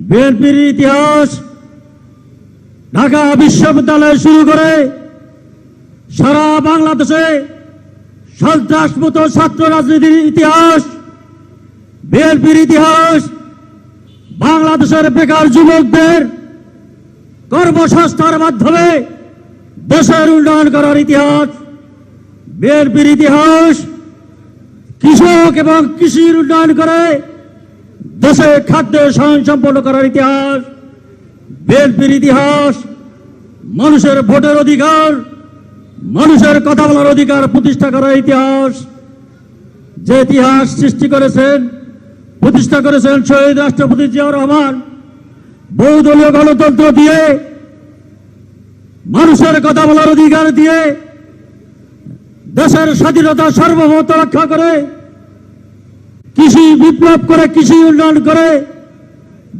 বিএনপির ইতিহাস ঢাকা বিশ্ববিদ্যালয় শুরু করে সারা বাংলাদেশে সন্ত্রাসমুক্ত ছাত্র রাজনীতির ইতিহাস, বিএনপির ইতিহাস, বাংলাদেশের বেকার যুবকদের কর্মসংস্থার মাধ্যমে দেশের উন্নয়ন করার ইতিহাস, বিএনপির ইতিহাস কৃষক এবং কৃষির উন্নয়ন করে দেশে খাদ্য স্বয়ং সম্পন্ন করার ইতিহাস বিএনপির ইতিহাস, মানুষের ভোটের অধিকার, মানুষের কথা বলার অধিকার প্রতিষ্ঠা করার ইতিহাস। যে ইতিহাস সৃষ্টি করেছেন, প্রতিষ্ঠা করেছেন শহীদ রাষ্ট্রপতি জিয়াউর রহমান, বহুদলীয় গণতন্ত্র দিয়ে, মানুষের কথা বলার অধিকার দিয়ে, দেশের স্বাধীনতা সার্বভৌমত্ব রক্ষা করে কৃষি বিপ্লব করে, কৃষি উন্নয়ন করে,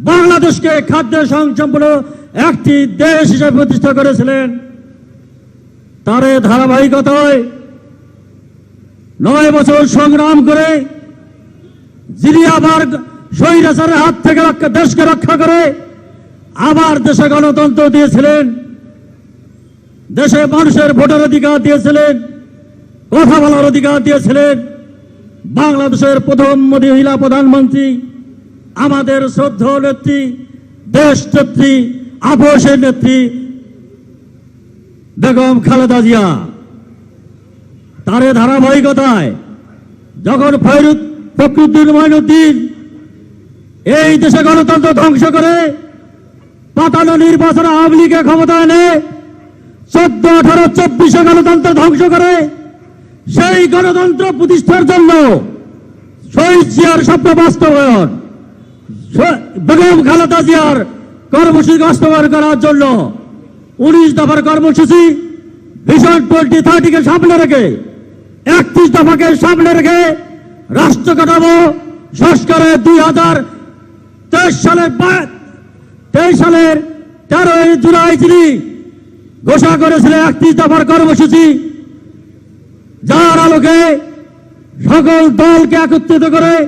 বাংলাদেশকে খাদ্য সংসম্পন্ন একটি দেশ হিসেবে প্রতিষ্ঠা করেছিলেন। তার ধারাবাহিকতায় নয় বছর সংগ্রাম করে, যিনি আবার স্বৈরাচারের হাত থেকে দেশকে রক্ষা করে আবার দেশে গণতন্ত্র দিয়েছিলেন, দেশে মানুষের ভোটের অধিকার দিয়েছিলেন, কথা বলার অধিকার দিয়েছিলেন। বাংলাদেশের প্রথম মহিলা প্রধানমন্ত্রী, আমাদের শ্রদ্ধ নেত্রী, দেশ নেত্রী আপোষের নেত্রী, বেগম খালেদা জিয়া। তারে ধারাবাহিকতায় যখন ফৈরুদ ফখরুদ্দিন মঈনুদ্দিন এই দেশে গণতন্ত্র ধ্বংস করে পাতানো নির্বাচন আওয়ামী লীগের ক্ষমতা এনে চোদ্দ, আঠারো, চব্বিশে গণতন্ত্র ধ্বংস করে সেই গণতন্ত্র প্রতিষ্ঠার জন্য শহীদ জিয়ার স্বপ্ন বাস্তবায়ন বেগম খালেদা জিয়ার কর্মসূচি বাস্তবায়ন করার জন্য উনিশ দফার কর্মসূচি ভিশন টোয়েন্টি থার্টিকে সামনে রেখে, একত্রিশ দফাকে সামনে রেখে রাষ্ট্র কাঠামো সংস্কারে দুই হাজার তেইশ সালের তেইশ সালের তেরোই জুলাই তিনি ঘোষণা করেছিলেন একত্রিশ দফার কর্মসূচি যার আলোকে সকল দলকে একত্রিত করে,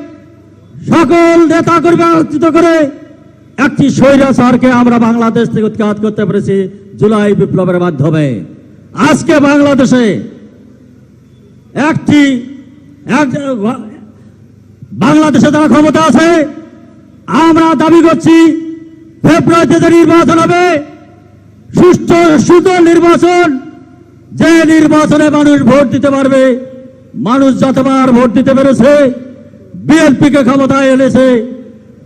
সকল নেতা কর্মী একত্রিত করে, একটি স্বৈরাচারকে আমরা বাংলাদেশ থেকে উৎখাত করতে পেরেছি জুলাই বিপ্লবের মাধ্যমে। আজকে বাংলাদেশে একটি, এক- বাংলাদেশে যারা ক্ষমতা আছে, আমরা দাবি করছি, ফেব্রুয়ারিতে যে নির্বাচন হবে, সুষ্ঠু সুন্দর নির্বাচন যে নির্বাচনে মানুষ ভোট দিতে পারবে, মানুষ যতবার ভোট দিতে পেরেছে বিএনপি কে ক্ষমতায় এনেছে,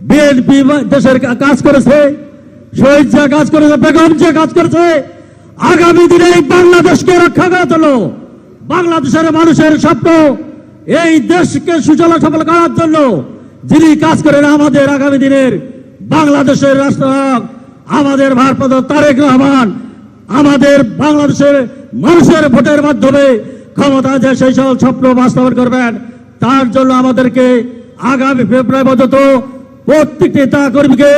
বিএনপি দেশের কাজ করেছে, শহীদ যে কাজ করেছে, বেগম যে কাজ করেছে, আগামী দিনে এই বাংলাদেশকে রক্ষা করার জন্য বাংলাদেশের মানুষের স্বপ্ন, এই দেশকে সুচল সফল করার জন্য যিনি কাজ করেন আমাদের আগামী দিনের বাংলাদেশের রাষ্ট্রনায়ক, আমাদের ভারপ্রাপ্ত তারেক রহমান, আমাদের বাংলাদেশের মানুষের ভোটের মাধ্যমে ক্ষমতা যে সেই সব স্বপ্ন বাস্তবায়ন করবেন, তার জন্য আমাদেরকে আগামী ফেব্রুয়ারি পর্যন্ত প্রত্যেকটি নেতা কর্মীকে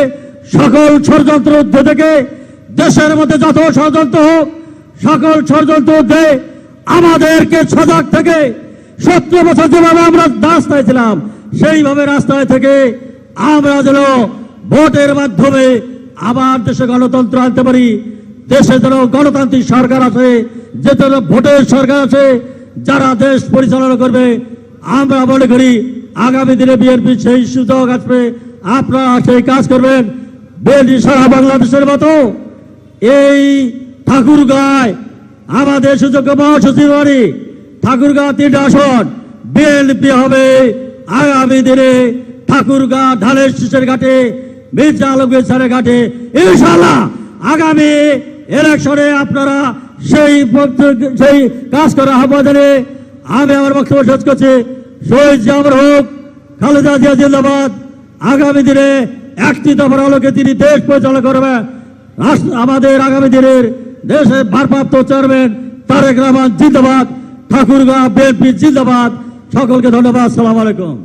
সকল ষড়যন্ত্র ঊর্ধ্বে থেকে দেশের মধ্যে যত ষড়যন্ত্র হোক, সকল ষড়যন্ত্র ঊর্ধ্বে আমাদেরকে সজাগ থেকে সত্তর বছর যেভাবে আমরা রাস্তায় ছিলাম, সেইভাবে রাস্তায় থেকে আমরা যেন ভোটের মাধ্যমে আবার দেশে গণতন্ত্র আনতে পারি, দেশে যেন গণতান্ত্রিক সরকার আছে যে যেন ভোটের সরকার আছে, যারা দেশ পরিচালনা করবে, আমরা মনে করি আগামী দিনে বিএনপি সেই সুযোগ আসবে। আপনারা সেই কাজ করবেন। বিএনপি সারা বাংলাদেশের মতো এই ঠাকুরগাঁয় আমাদের সুযোগ্য মহাসচিব বাড়ি, ঠাকুরগাঁ তিনটা আসন, বিএনপি হবে আগামী দিনে ঠাকুরগাঁ ধানের শীষের ঘাটে, মির্জা আলমগীর স্যারের ঘাটে। ইনশাল্লাহ আগামী ইলেকশনে আপনারা সেই সেই কাজ করা আহ্বানে আমি আমার বক্তব্য শেষ করছি। শহীদ জামর হোক খালেদা জিয়া জিন্দাবাদ। আগামী দিনে একটি দফার আলোকে তিনি দেশ পরিচালনা করবেন। আমাদের আগামী দিনের দেশের ভারপ্রাপ্ত চেয়ারম্যান তারেক রহমান জিন্দাবাদ, ঠাকুরগাঁ বিএনপি জিন্দাবাদ। সকলকে ধন্যবাদ সালাম আলাইকুম।